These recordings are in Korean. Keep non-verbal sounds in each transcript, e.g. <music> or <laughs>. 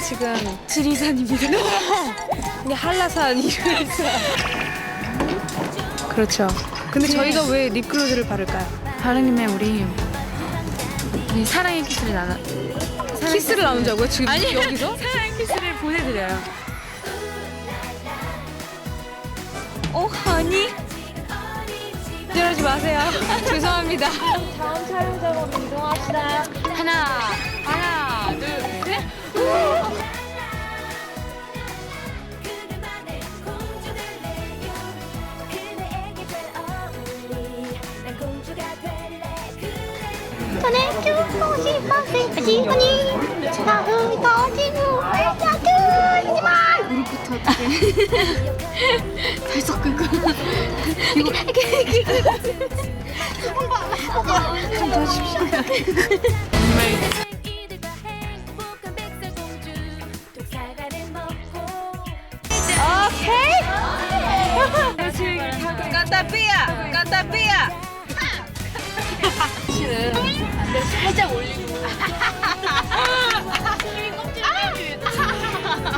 지금 지리산입니다. 근데 한라산 이름에서 그렇죠. 근데 네. 저희가 왜 립글로즈를 바를까요? 바르님의 우리 우리 사랑의 키스를 나눠 사랑의 키스를 나눈다고요? 지금 아니 여기서? <laughs> 사랑의 키스를 보내드려요. 어, 허니? 이러지 마세요. <laughs> 죄송합니다. 하나 하나 주고 싶었을 시간이 다음이 터지고 알려주지만 무릎부터 어떻게 달석 끄고 이 들과 행복한 백설공주 독사가는 먹고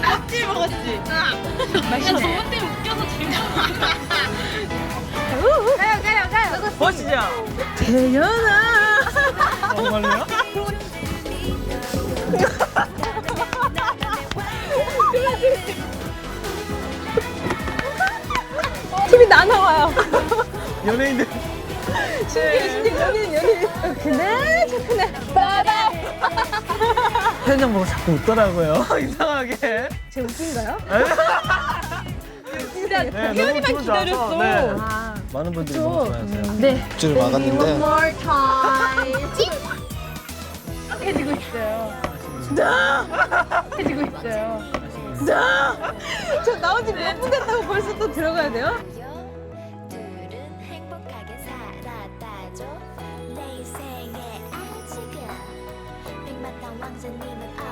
까따삐야! 까따삐야! 멋지죠? 대연아 정말요? <laughs> 팀이 나눠와요. 연예인들 신기해, 신기해. 연예인, 연예인. 그네, 좋구네. 바다. 현정 보고 자꾸 웃더라고요 <laughs> 이상하게 제 웃긴가요? 진짜 네, 태연이만 기다렸어. 네. 많은 분들이 너무 좋아하세요 네. 줄 막았는데 해지고 있어요. 해지고 있어요. 저 나온 지몇분 됐다고 벌써 또 들어가야 돼요? 在你们爱。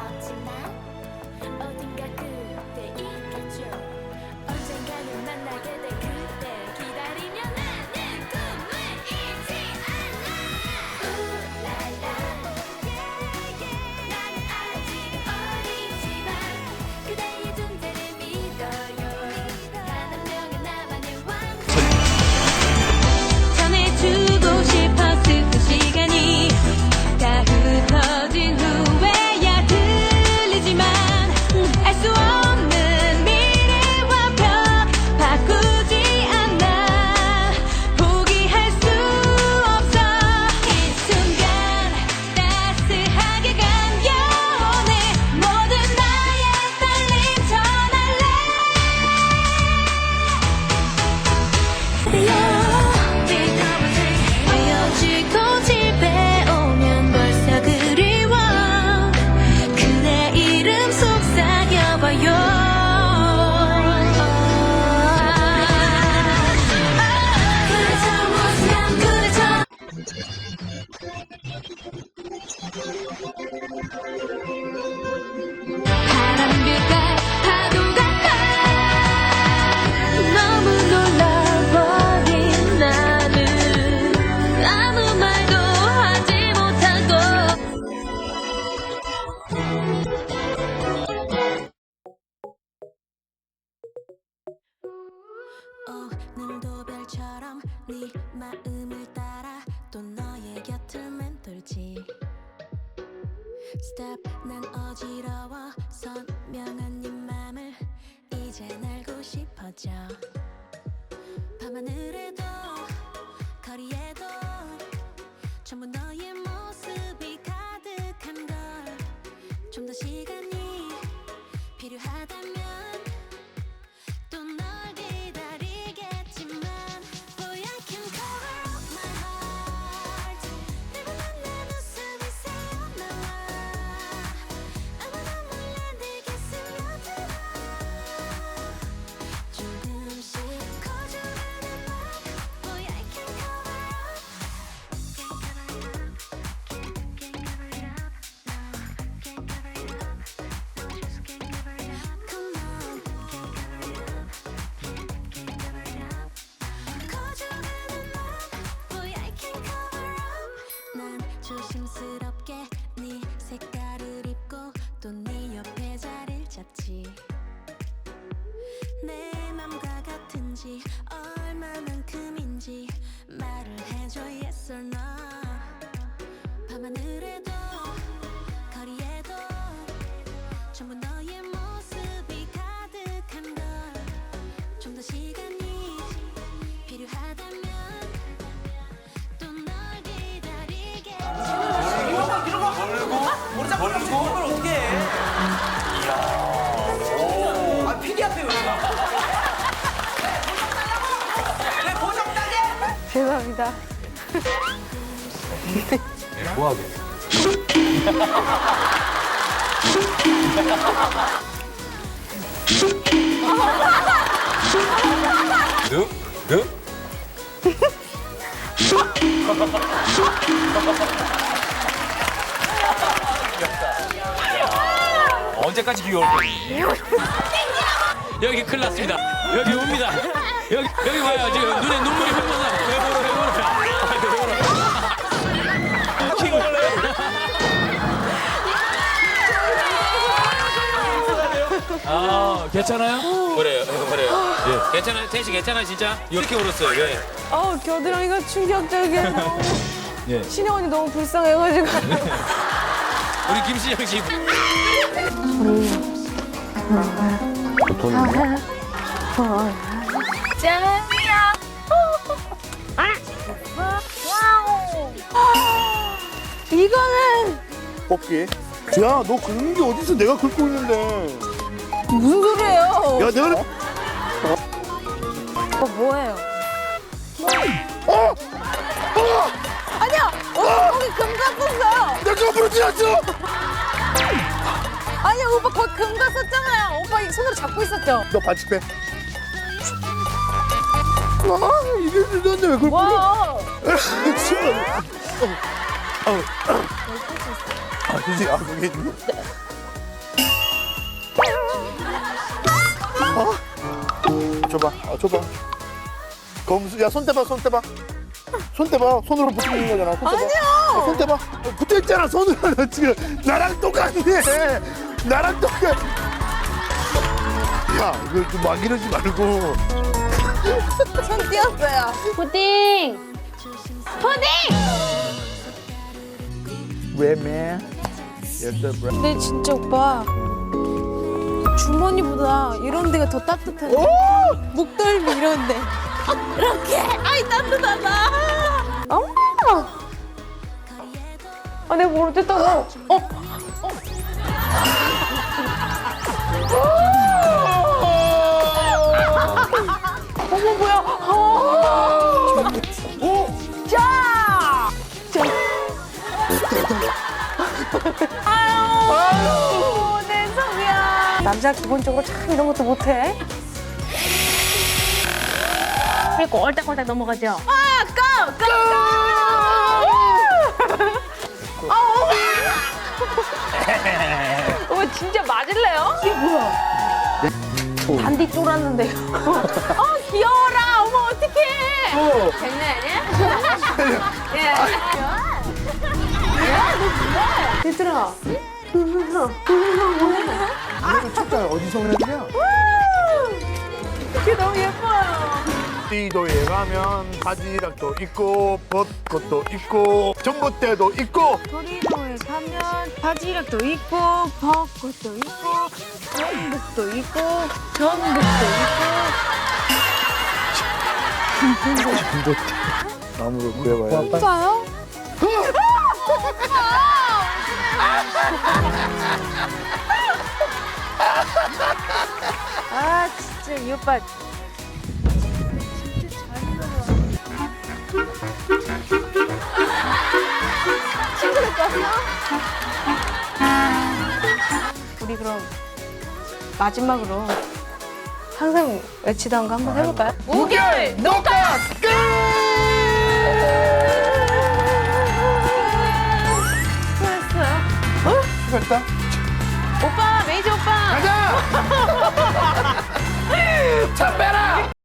네 마음을 따라 또 너의 곁을 맴돌지. Stop 난 어지러워. 선명한 네 맘을 이젠 알고 싶어져. 밤하늘에도 거리에도 전부 너의 모습이 가득한 걸. 좀 더 시간이 필요하다면 조심스럽게 네 색깔 아 피디 앞에 왜 가? 왜 보정 따게? 죄송합니다. 능? 능? <laughs> 언제까지 귀여울 거니? 여기 큰일 났습니다. 여기 옵니다. 여기, 여기 봐요. 지금 눈에 눈물이 흘러나. 왜 보러, 왜 보러. 아, 왜 원래. 아, 괜찮아요? 그래요, 그래요. 예. 괜찮아요? 텐씨 괜찮아요, 진짜? 이렇게 울었어요, 왜? 어우, 겨드랑이가 충격적이에요. 너무. 예. 신영 언니 너무 불쌍해가지고. 우리 김신영 씨. 짱이야. 이거는 뽑기. 야, 너 긁는 게 어딨어? 내가 긁고 있는데. 무슨 소리예요? 야, 내가. 이거 뭐예요? 어! 아니야! 오빠 거기 금 갔었어요! 나 저거 부르지 않죠? 오빠 거기 금 갔었잖아요! 오빠 이 손으로 잡고 있었죠? 너 반칙 빼. 아, 이게 늦었는데 왜 그걸 뿌려? 와! 어, 어. 아, 그지? 아, 그게. 어? 줘봐, 아, 줘봐. 검수, 야, 손 떼봐, 손 떼봐. 손 떼봐. 손으로 붙어 있는 거잖아. 손 떼봐. 아니요! 아, 손 떼봐. 붙어 있잖아, 손으로. 너 <laughs> 지금 나랑 똑같네. 나랑 똑같. 야, 이거 좀 막 이러지 말고. 손 띄었어요. 푸딩! 푸딩! 왜, man? Yes, sir, bro. 근데 진짜 오빠 주머니보다 이런 데가 더 따뜻해. 목덜미 이런 데. 이렇게. 아이 따뜻하다. 어머. 아 내가 뭘 어쨌다고? 어? 아유, 내 성이야. 남자 기본적으로 참 이런 것도 못해. 그리고 꼴딱꼴딱 넘어가죠? 아, 고! 고! 고! 아우. 어머, 진짜 맞을래요? 이게 뭐야? 반디 쫄았는데. <laughs> 어, 귀여워라. 어머, 어떡해. 장난 아니야? 예. 야, 너 뭐야? 얘들아. 이거 쳤잖아. 어디서 온 애들이야? 이게 너무 예뻐요. 띠도에 가면 바지락도 있고 벚꽃도 있고 전봇대도 있고. 도리도에 가면 바지락도 있고 벚꽃도 있고 전복도 있고 전복도 나무를 구해봐야지. 있 고 진짜요? 아 진짜 이 오빠 친구들 껐어? 우리 그럼 마지막으로 항상 외치던 거 한번 해볼까요? 우결 녹화 수고했어요. 됐다 오빠 메이저 오빠 가자 <laughs> 차 빼라